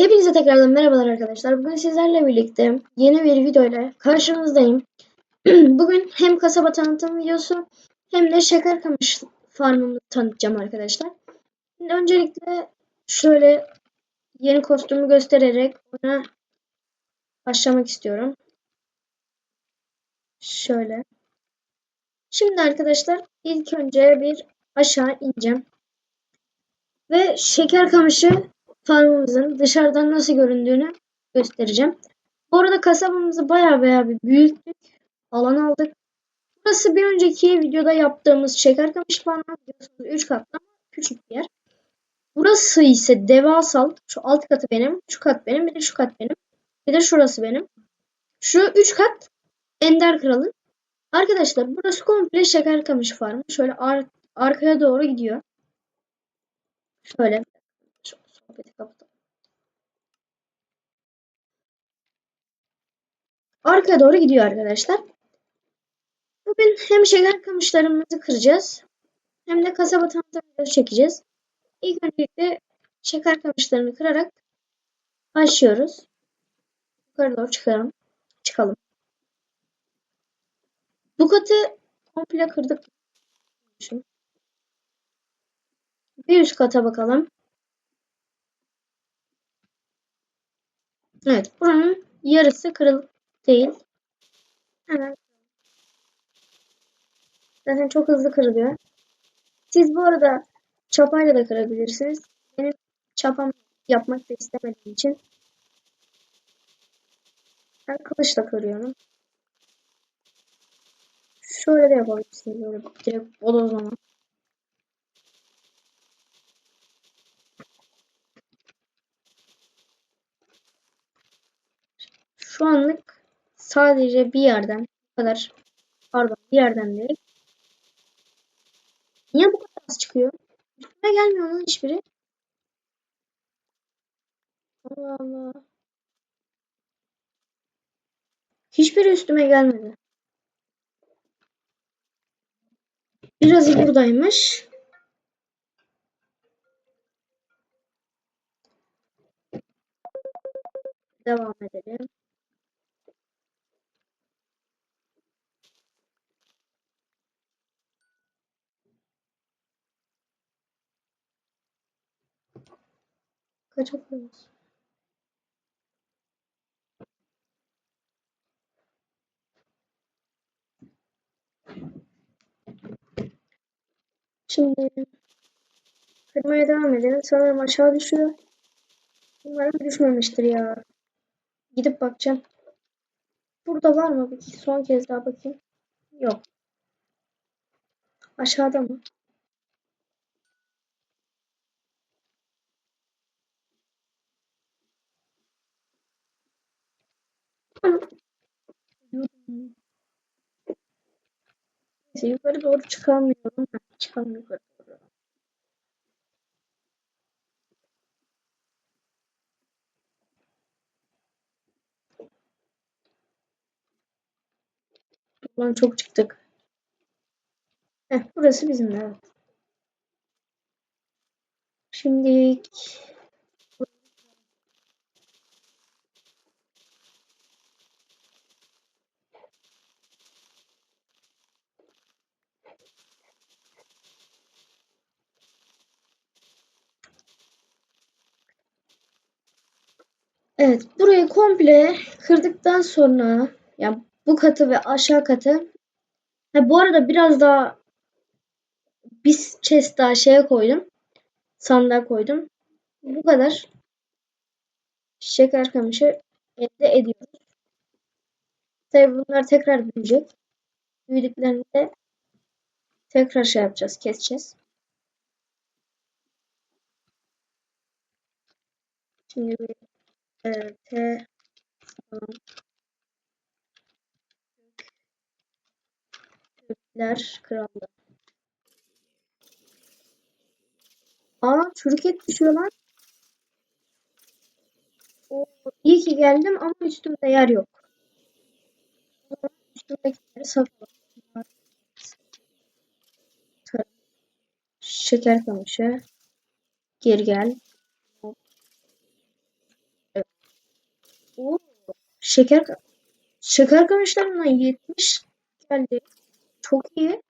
Hepinize tekrardan merhabalar arkadaşlar. Bugün sizlerle birlikte yeni bir video ile karşınızdayım. Bugün hem kasaba tanıtım videosu hem de şeker kamış farmımı tanıtacağım arkadaşlar. Şimdi öncelikle şöyle yeni kostümü göstererek ona başlamak istiyorum. Şöyle. Şimdi arkadaşlar ilk önce bir aşağı ineceğim. Ve şeker kamışı farmımızın dışarıdan nasıl göründüğünü göstereceğim. Bu arada kasabamızı baya baya bir büyüttük. Alan aldık. Burası bir önceki videoda yaptığımız şeker kamış farmı biliyorsunuz 3 katlı küçük bir yer. Burası ise devasal. Şu alt katı benim. Şu kat benim. Bir de şu kat benim. Bir de şurası benim. Şu 3 kat Ender Kral'ın. Arkadaşlar burası komple şeker kamışı farmı. Şöyle ar arkaya doğru gidiyor. Şöyle. Şu sohbeti kapatalım. Arkaya doğru gidiyor arkadaşlar. Bugün hem şeker kamışlarımızı kıracağız. Hem de kasaba tanıtım videosu çekeceğiz. İlk öncelikle şeker kamışlarını kırarak başlıyoruz. Yukarı doğru çıkalım. Çıkalım. Bu katı komple kırdık. Bir üst kata bakalım. Evet, buranın yarısı kırıl değil. Hemen zaten çok hızlı kırılıyor. Siz bu arada çapayla da kırabilirsiniz. Benim çapam yapmak da istemediğim için ben kılıçla kırıyorum. Şöyle de yapabilirsiniz. Böyle direkt bodozlama. Şu anlık sadece bir yerden bu kadar pardon bir yerden değil. Niye bu kadar az çıkıyor? Üstüme gelmiyor lan hiçbiri. Allah Allah. Hiçbiri üstüme gelmedi. Birazı buradaymış. Devam edelim. Kaç okuyoruz? Şimdi kırmaya devam edelim. Sanırım aşağı düşüyor. Umarım düşmemiştir ya. Gidip bakacağım. Burada var mı? Bir son kez daha bakayım. Yok. Aşağıda mı? Neyse yukarı doğru çıkamıyorum. Çıkalım yukarı doğru. Ulan çok çıktık. Heh, burası bizim evet. Şimdi Evet, burayı komple kırdıktan sonra yani bu katı ve aşağı katı ha, bu arada biraz daha bir chest daha şeye koydum. Sandığa koydum. Bu kadar şeker kamışı elde ediyoruz. Tabi bunlar tekrar büyüyecek. Büyüdüklerinde tekrar şey yapacağız, keseceğiz. Şimdi e, T Türkler Kralı. Aa çürük et düşüyor lan. Oo, iyi ki geldim ama üstümde yer yok. Zaman üstümdekileri satalım. Şeker kamışı. Geri gel. Oo, şeker şeker kamışlarından 70 geldi. Çok iyi.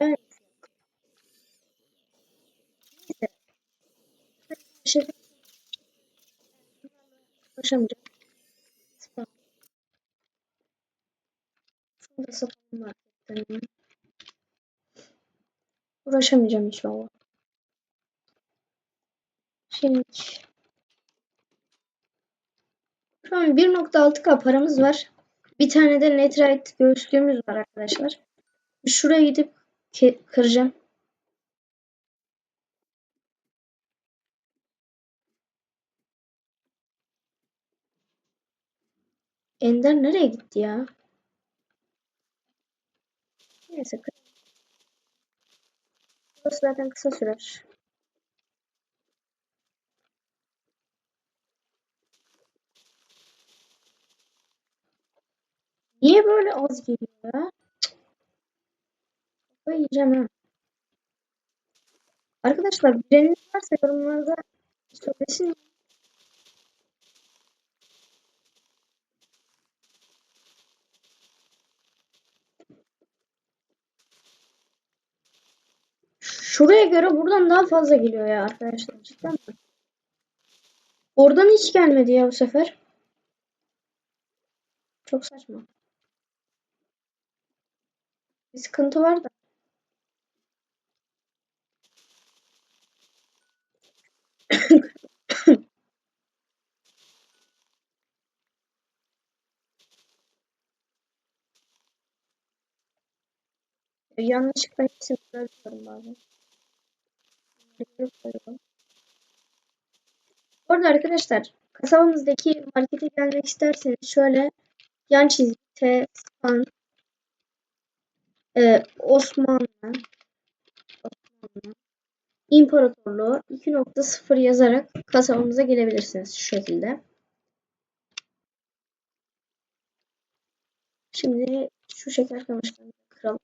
Evet. Şeker ulaşamayacağım. Spam. Uğraşamayacağım inşallah. Şimdi şu an 1.6k paramız var. Bir tane de Netherite göğüslüğümüz var arkadaşlar. Şuraya gidip kıracağım. Ender nereye gitti ya? Neyse. Burası zaten kısa sürer. Niye böyle az geliyor ya? Kafayı yiyeceğim ha. Arkadaşlar bileniniz varsa yorumlarda söylesin. Şuraya göre buradan daha fazla geliyor ya arkadaşlar. Cidden? Oradan hiç gelmedi ya bu sefer. Çok saçma. Bir sıkıntı var da. Yanlışlıkla hepsini bırakıyorum bazen. Bu arada arkadaşlar kasabamızdaki markete gelmek isterseniz şöyle yan çizgi T span e, Osmanlı Osmanlı İmparatorluğu 2.0 yazarak kasabamıza gelebilirsiniz şu şekilde. Şimdi şu şeker kamışlarını kıralım.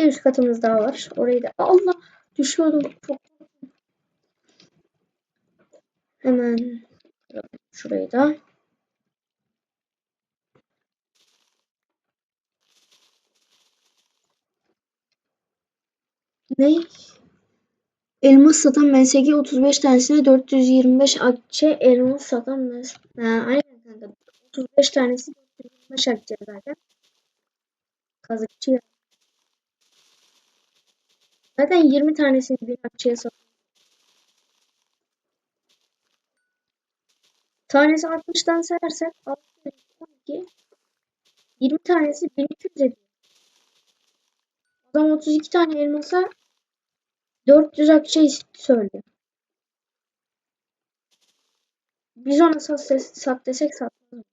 Bir üst katımız daha var. Orayı da Allah düşüyordum. Çok Hemen şurayı da. Ne? Elmas satan MSG 35 tanesine 425 akçe elmas satan. Ha, aynen kanka. 35 tanesi 425 akçe zaten. Kazıkçı ya. Zaten 20 tanesini 1000 akçeye satıyor. Tanesi 60'tan sayarsak 6, 12, 20 tanesi 1200 ediyor. Adam 32 tane elmasa 400 akçe söylüyor. Biz ona sat, sat desek satmaz.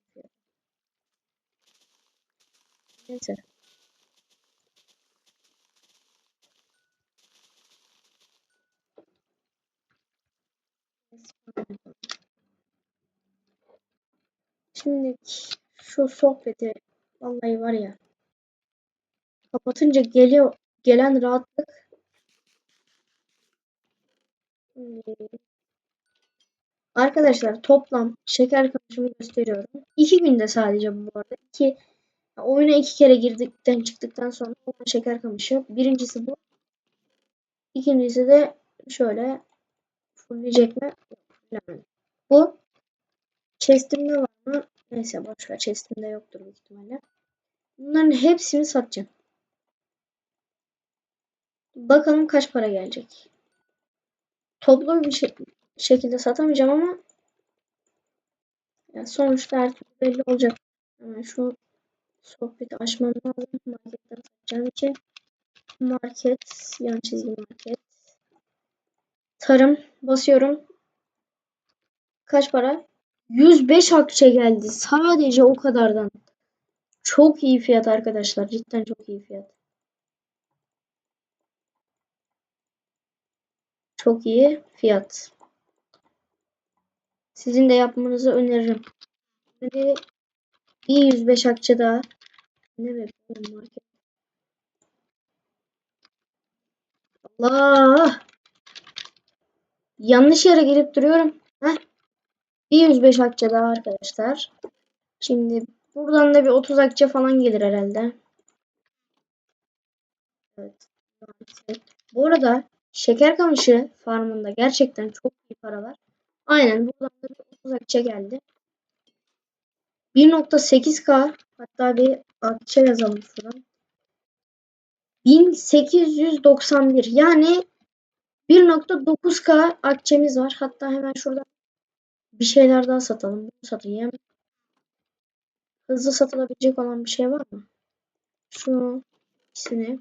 Neyse. Şimdi şu sohbeti vallahi var ya kapatınca geliyor gelen rahatlık Arkadaşlar toplam şeker kamışımı gösteriyorum. İki günde sadece bu arada. İki, oyuna iki kere girdikten çıktıktan sonra şeker kamışı. Birincisi bu. İkincisi de şöyle fullleyecek mi? Yok, fullemedi. Bu chestimde var mı? Neyse boşver chestimde yoktur büyük ihtimalle. Bunların hepsini satacağım. Bakalım kaç para gelecek. Toplu bir şey, şekilde satamayacağım ama yani sonuçta her türlü belli olacak. Hemen şu sohbeti açmam lazım. Marketten satacağım için. Market, yan çizgi market. Tarım basıyorum. Kaç para? 105 akçe geldi. Sadece o kadardan. Çok iyi fiyat arkadaşlar. Cidden çok iyi fiyat. Çok iyi fiyat. Sizin de yapmanızı öneririm. Hadi bir 105 akçe daha. Ne bekliyorum market? Allah! Yanlış yere girip duruyorum. Heh. Bir 105 akçe daha arkadaşlar. Şimdi buradan da bir 30 akçe falan gelir herhalde. Evet. Bu arada şeker kamışı farmında gerçekten çok iyi para var. Aynen buradan da bir 30 akçe geldi. 1.8k hatta bir akçe yazalım şuradan. 1891 yani 1.9k akçemiz var. Hatta hemen şurada bir şeyler daha satalım. Bunu satayım. Hızlı satılabilecek olan bir şey var mı? Şunu ikisini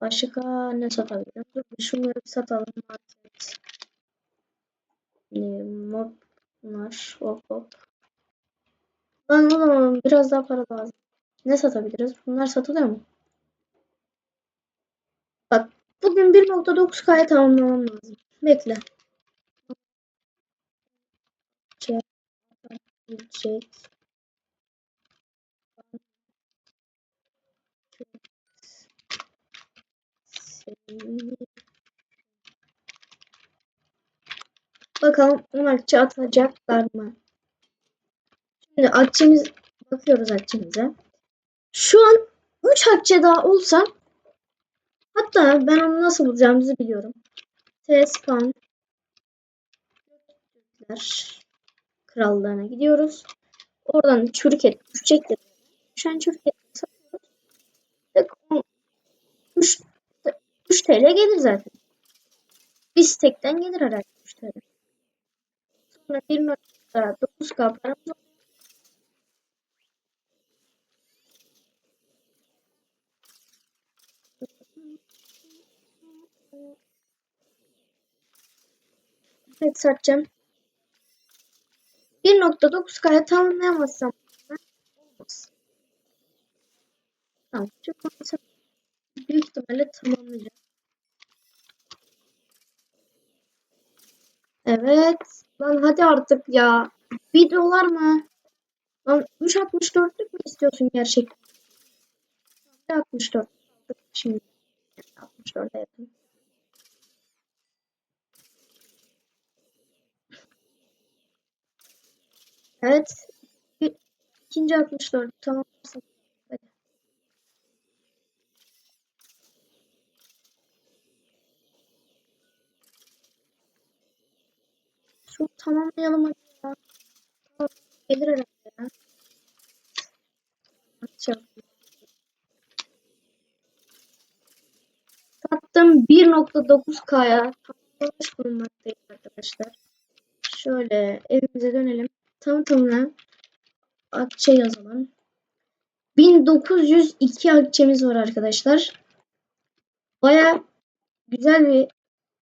Başka ne satabilirim? Dur şunları bir satalım. Market. Mob bunlar. Hop hop. Lan o zaman biraz daha para lazım. Ne satabiliriz? Bunlar satılıyor mu? Bak bugün 1.9K'ya tamamlamam lazım. Bekle. Çek. Çek. Bakalım 10 akçe atacaklar mı? Şimdi akçemiz bakıyoruz akçemize. Şu an 3 akçe daha olsa hatta ben onu nasıl bulacağımızı biliyorum. T-Span Krallığına gidiyoruz. Oradan çürük et düşecektir. Düşen çürük et satıyoruz. 3, 3 TL gelir zaten. Bir stekten gelir herhalde 3 TL. Sonra 1.9K paramız Evet satacağım. 1.9K'ya tamamlayamazsam olmaz. Tamam. Maalesef büyük ihtimalle tamamlayacağım. Evet. Lan hadi artık ya. Bir dolar mı? Lan 3.64'lük mü istiyorsun gerçekten? 64. Şimdi 64'e yakın. Evet. İkinci 64. Tamam. Hadi. Şu tamamlayalım hadi ya. Tamam, Gelir herhalde ya. Açalım. Sattım 1.9K'ya tamamlamış bulunmaktayız arkadaşlar. Şöyle evimize dönelim. Tam tamına akçe yazalım. 1902 akçemiz var arkadaşlar. Baya güzel bir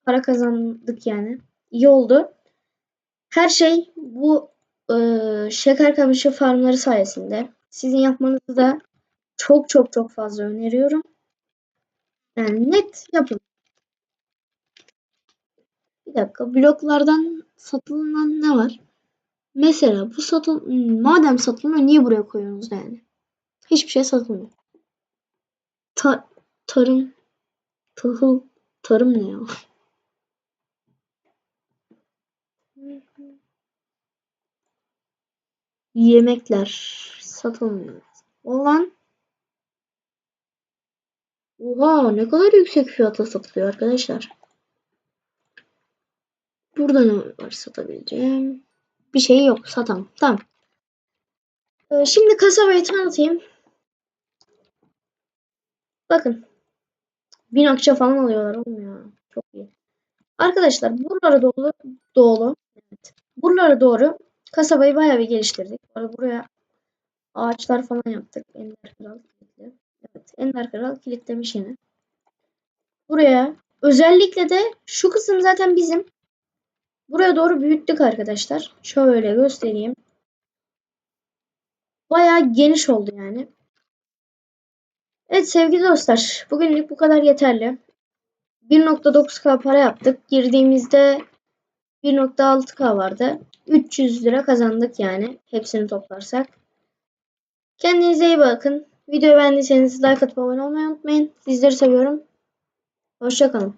para kazandık yani. İyi oldu. Her şey bu e, şeker kamışı farmları sayesinde. Sizin yapmanızı da çok çok çok fazla öneriyorum. Yani net yapın. Bir dakika bloklardan satılan ne var? Mesela bu satıl madem satılmıyor niye buraya koyuyorsunuz yani? Hiçbir şey satılmıyor. Ta tarım tahıl tarım ne ya? Yemekler satılmıyor. Olan Oha ne kadar yüksek fiyata satılıyor arkadaşlar. Burada ne var satabileceğim? Bir şey yok satam. Tamam. Ee, şimdi kasabayı tanıtayım. Bakın. Bin akçe falan alıyorlar oğlum ya. Çok iyi. Arkadaşlar buralara doğru doğru. Evet. Buralara doğru kasabayı bayağı bir geliştirdik. Buraya ağaçlar falan yaptık. Ender Kral kilitli. Evet. Ender Kral kilitlemiş yine. Buraya özellikle de şu kısım zaten bizim. Buraya doğru büyüttük arkadaşlar. Şöyle göstereyim. Bayağı geniş oldu yani. Evet sevgili dostlar. Bugünlük bu kadar yeterli. 1.9k para yaptık. Girdiğimizde 1.6K vardı. 300 lira kazandık yani. Hepsini toplarsak. Kendinize iyi bakın. Videoyu beğendiyseniz like atıp abone olmayı unutmayın. Sizleri seviyorum. Hoşçakalın.